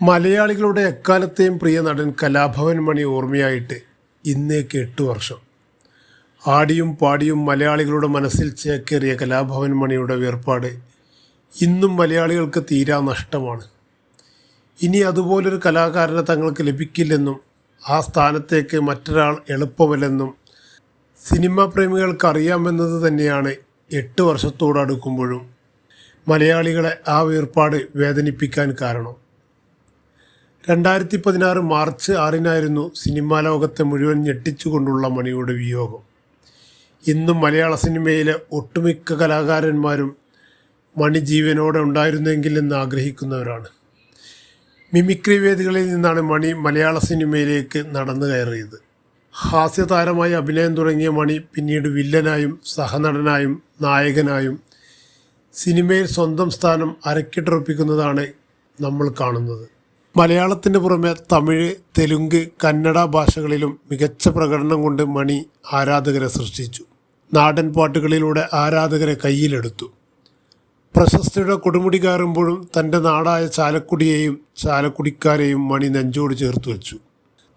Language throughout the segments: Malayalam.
മലയാളികളുടെ എക്കാലത്തെയും പ്രിയ നടൻ കലാഭവൻ മണി ഓർമ്മയായിട്ട് ഇന്നേക്ക് എട്ട് വർഷം. ആടിയും പാടിയും മലയാളികളുടെ മനസ്സിൽ ചേക്കേറിയ കലാഭവൻ മണിയുടെ വേർപാട് ഇന്നും മലയാളികൾക്ക് തീരാ നഷ്ടമാണ്. ഇനി അതുപോലൊരു കലാകാരനെ തങ്ങൾക്ക് ലഭിക്കില്ലെന്നും ആ സ്ഥാനത്തേക്ക് മറ്റൊരാൾ എളുപ്പമല്ലെന്നും സിനിമാ പ്രേമികൾക്ക് അറിയാമെന്നത് തന്നെയാണ് എട്ട് വർഷത്തോടടുക്കുമ്പോഴും മലയാളികളെ ആ വേർപാട് വേദനിപ്പിക്കാൻ കാരണം. രണ്ടായിരത്തി പതിനാറ് മാർച്ച് ആറിനായിരുന്നു സിനിമാ ലോകത്തെ മുഴുവൻ ഞെട്ടിച്ചുകൊണ്ടുള്ള മണിയുടെ വിയോഗം. ഇന്നും മലയാള സിനിമയിലെ ഒട്ടുമിക്ക കലാകാരന്മാരും മണി ജീവനോടെ ഉണ്ടായിരുന്നെങ്കിൽ എന്ന് ആഗ്രഹിക്കുന്നവരാണ്. മിമിക്രി വേദികളിൽ നിന്നാണ് മണി മലയാള സിനിമയിലേക്ക് നടന്നു കയറിയത്. ഹാസ്യതാരമായി അഭിനയം തുടങ്ങിയ മണി പിന്നീട് വില്ലനായും സഹനടനായും നായകനായും സിനിമയിൽ സ്വന്തം സ്ഥാനം അരക്കിട്ടുറപ്പിക്കുന്നതാണ് നമ്മൾ കാണുന്നത്. മലയാളത്തിന് പുറമെ തമിഴ് തെലുങ്ക് കന്നഡ ഭാഷകളിലും മികച്ച പ്രകടനം കൊണ്ട് മണി ആരാധകരെ സൃഷ്ടിച്ചു. നാടൻ പാട്ടുകളിലൂടെ ആരാധകരെ കയ്യിലെടുത്തു. പ്രശസ്തിയുടെ കൊടുമുടി കയറുമ്പോഴും തന്റെ നാടായ ചാലക്കുടിയെയും ചാലക്കുടിക്കാരെയും മണി നെഞ്ചോട് ചേർത്ത് വെച്ചു.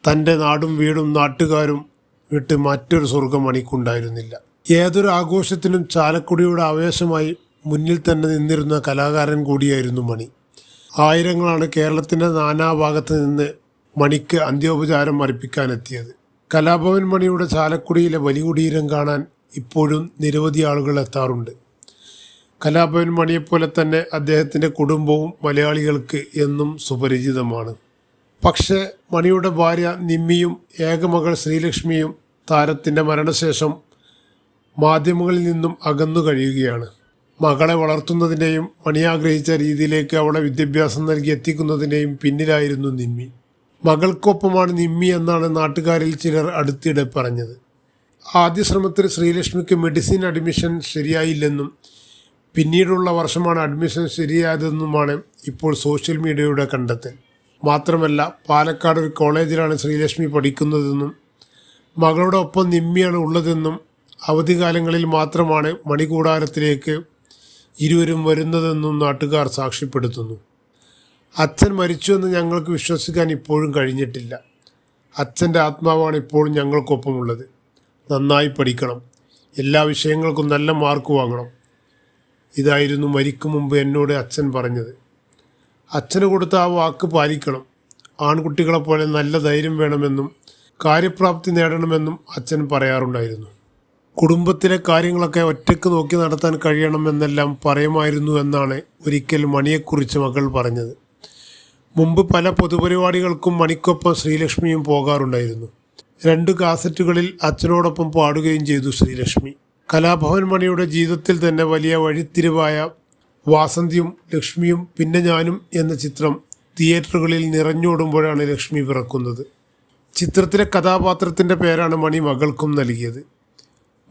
തന്റെ നാടും വീടും നാട്ടുകാരും വിട്ട് മറ്റൊരു സ്വർഗം മണിക്കുണ്ടായിരുന്നില്ല. ഏതൊരു ആഘോഷത്തിനും ചാലക്കുടിയുടെ ആവേശമായി മുന്നിൽ തന്നെ നിന്നിരുന്ന കലാകാരൻ കൂടിയായിരുന്നു മണി. ആയിരങ്ങളാണ് കേരളത്തിന്റെ നാനാഭാഗത്ത് നിന്ന് മണിക്ക് അന്ത്യോപചാരം അർപ്പിക്കാനെത്തിയത്. കലാഭവൻ മണിയുടെ ചാലക്കുടിയിലെ വലികുടീരം കാണാൻ ഇപ്പോഴും നിരവധി ആളുകൾ എത്താറുണ്ട്. കലാഭവൻ മണിയെപ്പോലെ തന്നെ അദ്ദേഹത്തിന്റെ കുടുംബവും മലയാളികൾക്ക് എന്നും സുപരിചിതമാണ്. പക്ഷേ മണിയുടെ ഭാര്യ നിമ്മിയും ഏകമകൾ ശ്രീലക്ഷ്മിയും താരത്തിന്റെ മരണശേഷം മാധ്യമങ്ങളിൽ നിന്നും അകന്നു കഴിയുകയാണ് മകളെ വളർത്തുന്നതിന്റെയും മണി ആഗ്രഹിച്ച രീതിയിലേക്ക് അവളെ വിദ്യാഭ്യാസം നൽകി എത്തിക്കുന്നതിന്റെയും പിന്നിലായിരുന്നു നിമ്മി. മകൾക്കൊപ്പമാണ് നിമ്മി എന്നാണ് നാട്ടുകാരിൽ ചിലർ അടുത്തിടെ പറഞ്ഞത്. ആദ്യ ശ്രമത്തിൽ ശ്രീലക്ഷ്മിക്ക് മെഡിസിൻ അഡ്മിഷൻ ശരിയായില്ലെന്നും പിന്നീടുള്ള വർഷമാണ് അഡ്മിഷൻ ശരിയായതെന്നുമാണ് ഇപ്പോൾ സോഷ്യൽ മീഡിയയുടെ കണ്ടെത്തൽ. മാത്രമല്ല പാലക്കാട് ഒരു കോളേജിലാണ് ശ്രീലക്ഷ്മി പഠിക്കുന്നതെന്നും മകളുടെ ഒപ്പം നിമ്മിയാണ് ഉള്ളതെന്നും അവധിക്കാലങ്ങളിൽ മാത്രമാണ് മണികൂടാരത്തിലേക്ക് ഇരുവരും വരുന്നതെന്നും നാട്ടുകാർ സാക്ഷ്യപ്പെടുത്തുന്നു. അച്ഛൻ മരിച്ചുവെന്ന് ഞങ്ങൾക്ക് വിശ്വസിക്കാൻ ഇപ്പോഴും കഴിഞ്ഞിട്ടില്ല. അച്ഛന്റെ ആത്മാവാണ് ഇപ്പോഴും ഞങ്ങൾക്കൊപ്പമുള്ളത്. നന്നായി പഠിക്കണം. എല്ലാ വിഷയങ്ങൾക്കും നല്ല മാർക്ക് വാങ്ങണം. ഇതായിരുന്നു മരിക്കും മുമ്പ് എന്നോട് അച്ഛൻ പറഞ്ഞത്. അച്ഛന് കൊടുത്ത ആ വാക്ക് പാലിക്കണം. ആൺകുട്ടികളെപ്പോലെ നല്ല ധൈര്യം വേണമെന്നും കാര്യപ്രാപ്തി നേടണമെന്നും അച്ഛൻ പറയാറുണ്ടായിരുന്നു. കുടുംബത്തിലെ കാര്യങ്ങളൊക്കെ ഒറ്റയ്ക്ക് നോക്കി നടത്താൻ കഴിയണമെന്നെല്ലാം പറയുമായിരുന്നു എന്നാണ് ഒരിക്കൽ മണിയെക്കുറിച്ച് മകൾ പറഞ്ഞത്. മുമ്പ് പല പൊതുപരിപാടികൾക്കും മണിക്കൊപ്പം ശ്രീലക്ഷ്മിയും പോകാറുണ്ടായിരുന്നു. രണ്ട് കാസറ്റുകളിൽ അച്ഛനോടൊപ്പം പാടുകയും ചെയ്തു ശ്രീലക്ഷ്മി. കലാഭവൻ മണിയുടെ ജീവിതത്തിൽ തന്നെ വലിയ വഴിത്തിരിവായ വാസന്തിയും ലക്ഷ്മിയും പിന്നെ ഞാനും എന്ന ചിത്രം തിയേറ്ററുകളിൽ നിറഞ്ഞോടുമ്പോഴാണ് ലക്ഷ്മി പിറക്കുന്നത്. ചിത്രത്തിലെ കഥാപാത്രത്തിന്റെ പേരാണ് മണി മകൾക്കും നൽകിയത്.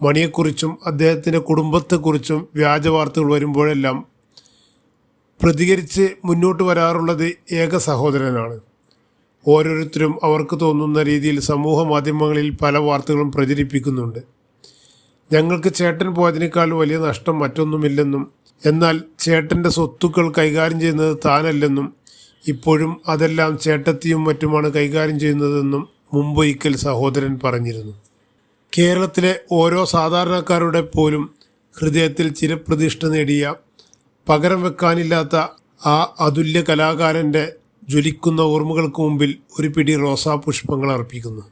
മണിയെക്കുറിച്ചും അദ്ദേഹത്തിന്റെ കുടുംബത്തെക്കുറിച്ചും വ്യാജ വാർത്തകൾ വരുമ്പോഴെല്ലാം പ്രതികരിച്ച് മുന്നോട്ട് വരാറുള്ളത് ഏക സഹോദരനാണ്. ഓരോരുത്തരും അവർക്ക് തോന്നുന്ന രീതിയിൽ സമൂഹ മാധ്യമങ്ങളിൽ പല വാർത്തകളും പ്രചരിപ്പിക്കുന്നുണ്ട്. ഞങ്ങൾക്ക് ചേട്ടൻ പോയതിനേക്കാൾ വലിയ നഷ്ടം മറ്റൊന്നുമില്ലെന്നും എന്നാൽ ചേട്ടന്റെ സ്വത്തുക്കൾ കൈകാര്യം ചെയ്യുന്നത് താനല്ലെന്നും ഇപ്പോഴും അതെല്ലാം ചേട്ടത്തിയും മറ്റുമാണ് കൈകാര്യം ചെയ്യുന്നതെന്നും മുമ്പൊരിക്കൽ സഹോദരൻ പറഞ്ഞിരുന്നു. കേരളത്തിലെ ഓരോ സാധാരണക്കാരുടെ പോലും ഹൃദയത്തിൽ ചിരപ്രതിഷ്ഠ നേടിയ പകരം വെക്കാനില്ലാത്ത ആ അതുല്യ കലാകാരന്റെ ജ്വലിക്കുന്ന ഓർമ്മകൾക്ക് മുമ്പിൽ ഒരു പിടി റോസാ പുഷ്പങ്ങൾ അർപ്പിക്കുന്നു.